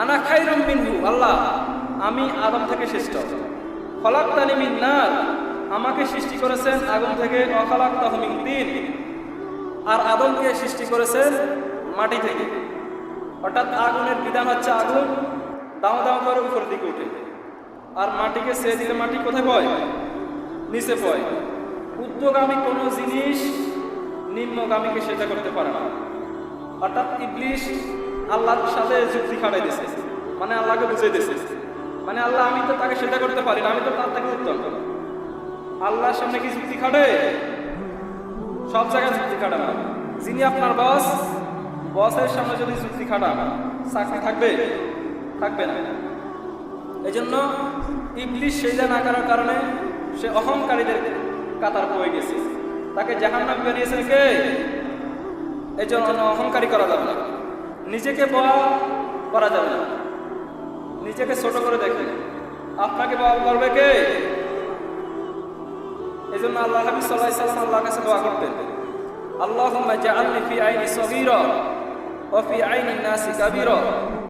আনা খাইরুম মিনহু, আল্লাহ, আমি আদম থেকে শ্রেষ্ঠ ফলাক তানিমিন নার, আমাকে সৃষ্টি করেছেন আগুন থেকে অখালাক তাহমিন দিন আর আদমকে সৃষ্টি করেছেন মাটি থেকে। অর্থাৎ আগুনের বিধান হচ্ছে আগুন, দাও দাও করে উপরের দিকে উঠে। আর মাটিকে সে দিলে মাটি কোথায় পয় নিচে পয় উদ্যোগামী কোনো জিনিস নিম্নগামীকে সেটা করতে পারে না। অর্থাৎ ইবলিশ আল্লাহর সাথে যুক্তি খাটাই দিছে। মানে আল্লাহকে বুঝিয়ে দিছে। মানে আল্লাহ, আমি তো তাকে সেটা করতে পারি না, আমি তো তার তাকে উত্তম। আল্লাহর সামনে কি যুক্তি খাটে? সব জায়গায় যুক্তি খাটান যিনি আপনার বস বসের সামনে যদি যুক্তি খাটান, চাকরি থাকবে? থাকবে না। এই জন্য ইবলিশ সেজা না করার কারণে সে অহংকারীদের কাতার পড়ে গেছে। তাকে জাহান নাম বেরিয়েছে কে? এই জন্য অহংকারী করা যাবে না। নিজেকে বড় করা যাবে না। নিজেকে ছোট করে দেখে। আপনাকে বড় করবে কে? এই জন্য আল্লাহ হাবিব সাল্লাহ সাল্লাম আল্লাহর কাছে দোয়া করতেন। আল্লাহ জাআলনি ফি আইনি সগীরা ওয়া ফি আইনি নাসি কাবীরা।